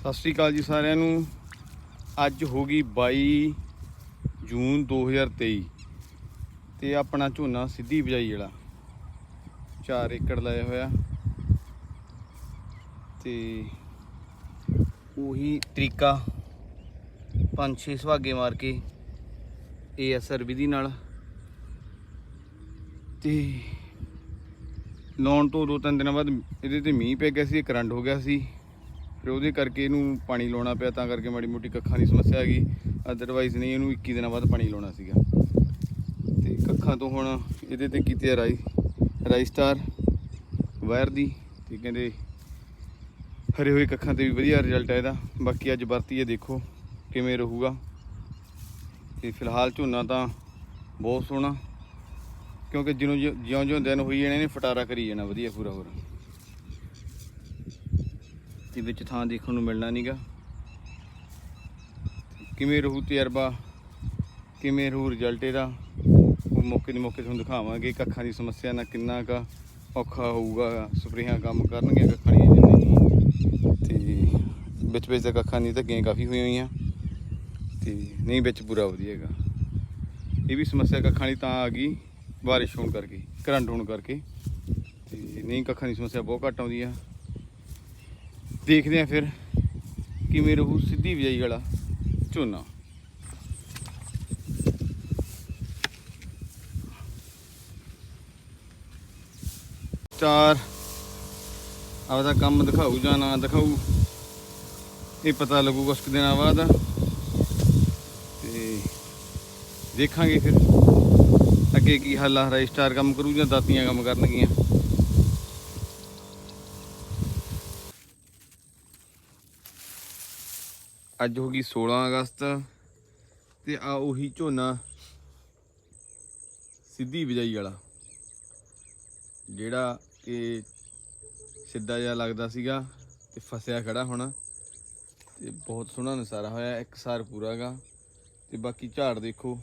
ਸਤਿ ਸ਼੍ਰੀ ਅਕਾਲ ਜੀ ਸਾਰਿਆਂ ਨੂੰ। ਅੱਜ ਹੋ ਗਈ 22 ਜੂਨ 2023 ਤੇ ਆਪਣਾ ਝੋਨਾ ਸਿੱਧੀ ਬਿਜਾਈ ਵਾਲਾ। 4 ਏਕੜ ਲਾਇਆ ਹੋਇਆ। ਤੇ ਉਹੀ ਤਰੀਕਾ 5-6 ਸੁਹਾਗੇ ਮਾਰ ਕੇ ਏਐਸਆਰ ਵਿਧੀ ਨਾਲ। ਤੇ ਲਾਉਣ ਤੋਂ ਦੋ ਤਿੰਨ ਦਿਨਾਂ ਬਾਅਦ ਇਹਦੇ ਤੇ ਮੀਂਹ ਪੈ ਗਿਆ ਸੀ ਕਰੰਟ ਹੋ ਗਿਆ ਸੀ। ਫਿਰ ਉਹਦੇ ਕਰਕੇ ਇਹਨੂੰ ਪਾਣੀ ਲਾਉਣਾ ਪਿਆ, ਤਾਂ ਕਰਕੇ ਮਾੜੀ ਮੋਟੀ ਕੱਖਾਂ ਦੀ ਸਮੱਸਿਆ ਆ ਗਈ। ਅਦਰਵਾਈਜ਼ ਨਹੀਂ, ਇਹਨੂੰ 21 ਦਿਨਾਂ ਬਾਅਦ ਪਾਣੀ ਲਾਉਣਾ ਸੀਗਾ। ਤੇ ਕੱਖਾਂ ਤੋਂ ਹੁਣ ਇਹਦੇ ਤੇ ਕੀਤੇ ਰਾਈ ਰਾਈ ਸਟਾਰ, ਵਾਇਰ ਦੀ, ਤੇ ਕਹਿੰਦੇ ਹਰੇ ਹੋਏ ਕੱਖਾਂ ਤੇ ਵੀ ਵਧੀਆ ਰਿਜ਼ਲਟ ਆ ਇਹਦਾ। ਬਾਕੀ ਅੱਜ ਵਰਤੀ ਹੈ ਦੇਖੋ ਕਿਵੇਂ ਰਹੂਗਾ। ਤੇ ਫਿਲਹਾਲ ਝੋਨਾ ਤਾਂ ਬਹੁਤ ਸੋਹਣਾ, ਕਿਉਂਕਿ ਜਿਹਨੂੰ ਜਿਉਂ ਜਿਉਂ ਦਿਨ ਹੋਈ ਜਾਣੇ ਨੇ, ਫਟਾਰਾ ਕਰੀ ਜਾਣਾ, ਵਧੀਆ ਪੂਰਾ ਪੂਰਾ ਤੇ ਵਿੱਚ ਥਾਂ ਦੇਖਣ ਨੂੰ ਮਿਲਣਾ ਨਹੀਂਗਾ ਕਿਵੇਂ ਰਹੂ ਤਜਰਬਾ? ਕਿਵੇਂ ਰਹੂ ਰਿਜ਼ਲਟ ਇਹਦਾ? ਉਹ ਮੌਕੇ ਦੇ ਮੌਕੇ ਤੁਹਾਨੂੰ ਦਿਖਾਵਾਂਗੇ ਕੱਖਾਂ ਦੀ ਸਮੱਸਿਆ ਨਾਲ ਕਿੰਨਾ ਕੁ ਔਖਾ ਹੋਊਗਾ, ਸਪਰੇਹਾਂ ਕੰਮ ਕਰਨਗੇ ਕੱਖਾਂ ਦੀਆਂ ਜਾਂ ਤੇ ਵਿੱਚ ਵਿੱਚ ਤਾਂ ਕੱਖਾਂ ਨਹੀਂ ਧੱਗੀਆਂ ਕਾਫੀ ਹੋਈਆਂ ਹੋਈਆਂ। ਤੇ ਨਹੀਂ, ਵਿੱਚ ਪੂਰਾ ਵਧੀਆ ਹੈਗਾ। ਇਹ ਵੀ ਸਮੱਸਿਆ ਕੱਖਾਂ ਦੀ ਤਾਂ ਆ ਗਈ, ਬਾਰਿਸ਼ ਹੋਣ ਕਰਕੇ, ਕਰੰਟ ਹੋਣ ਕਰਕੇ। ਤੇ ਨਹੀਂ ਕੱਖਾਂ ਦੀ ਸਮੱਸਿਆ ਬਹੁਤ ਘੱਟ ਆਉਂਦੀ ਆ। ਦੇਖਦੇ ਆ ਫਿਰ ਕਿਵੇਂ ਰਹੂ ਸਿੱਧੀ ਬਿਜਾਈ ਵਾਲਾ ਝੋਨਾ। ਚਾਰ, ਆਪਦਾ ਕੰਮ ਦਿਖਾਊ ਜਾਂ ਨਾ ਦਿਖਾਊ, ਇਹ ਪਤਾ ਲੱਗੂਗਾ ਕੁਛ ਕੁ ਦਿਨਾਂ ਬਾਅਦ। ਤੇ ਦੇਖਾਂਗੇ ਫਿਰ ਅੱਗੇ ਕੀ ਹਾਲ ਆ ਰਜਿਸਟਰ ਕੰਮ ਕਰੂ ਜਾਂ ਦਾਤੀਆਂ ਕੰਮ ਕਰਨਗੀਆਂ। ਅੱਜ ਹੋ ਗਈ 16 ਅਗਸਤ ਤੇ ਆ ਉਹੀ ਝੋਨਾ ਸਿੱਧੀ ਬਿਜਾਈ ਵਾਲਾ, ਜਿਹੜਾ ਕਿ ਸਿੱਧਾ ਜਿਹਾ ਲੱਗਦਾ ਸੀਗਾ ਤੇ ਫਸਿਆ ਖੜਾ ਹੁਣ ਤੇ ਬਹੁਤ ਸੋਹਣਾ ਨਜ਼ਾਰਾ ਹੋਇਆ, ਇੱਕ ਸਾਰ ਪੂਰਾਗਾ ਤੇ ਬਾਕੀ ਝਾੜ ਦੇਖੋ,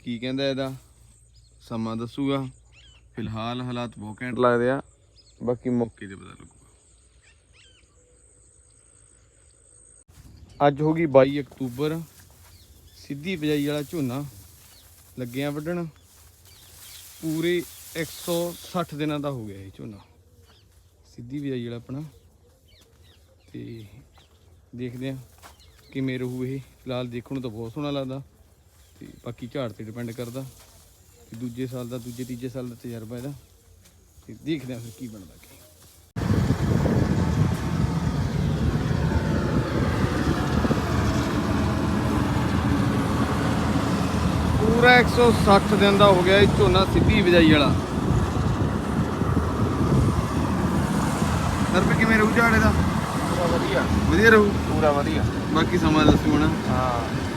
ਕੀ ਕਹਿੰਦਾ ਇਹਦਾ, ਸਮਾਂ ਦੱਸੂਗਾ। ਫਿਲਹਾਲ ਹਾਲਾਤ ਬਹੁਤ ਘੈਂਟ ਲੱਗਦੇ ਆ, ਬਾਕੀ ਮੌਕੇ ਤੇ ਪਤਾ ਲੱਗੂਗਾ ਅੱਜ ਹੋ ਗਈ 22 ਅਕਤੂਬਰ। ਸਿੱਧੀ ਬਿਜਾਈ ਵਾਲਾ ਝੋਨਾ ਲੱਗਿਆ ਵੱਢਣ। ਪੂਰੇ 160 ਦਿਨਾਂ ਦਾ ਹੋ ਗਿਆ ਇਹ ਝੋਨਾ। ਸਿੱਧੀ ਬਿਜਾਈ ਵਾਲਾ ਆਪਣਾ। ਤੇ ਦੇਖਦੇ ਆ ਕਿਵੇਂ ਰਹੂ ਇਹ। ਫਿਲਹਾਲ ਦੇਖਣ ਨੂੰ ਤਾਂ ਬਹੁਤ ਸੋਹਣਾ ਲੱਗਦਾ। ਤੇ ਬਾਕੀ ਝਾੜ ਤੇ ਡਿਪੈਂਡ ਕਰਦਾ। ਕਿ ਦੂਜੇ ਸਾਲ ਦਾ, ਦੂਜੇ ਤੀਜੇ ਸਾਲ ਦਾ ਤਜਰਬਾ ਇਹਦਾ। ਤੇ ਦੇਖਦੇ ਆ ਫਿਰ ਕੀ ਬਣਦਾ ਪੂਰਾ 160 ਦਿਨ ਦਾ ਹੋ ਗਿਆ ਇਹ ਝੋਨਾ ਸਿੱਧੀ ਬਿਜਾਈ ਵਾਲਾ। ਨਰਪੇ ਕਿਵੇਂ ਰਹੂ ਝਾੜੇ ਦਾ ਵਧੀਆ। ਵਧੀਆ ਰਹੂ? ਪੂਰਾ ਵਧੀਆ। ਬਾਕੀ ਸਮਾਂ ਦੱਸੂ ਹੁਣ। ਹਾਂ।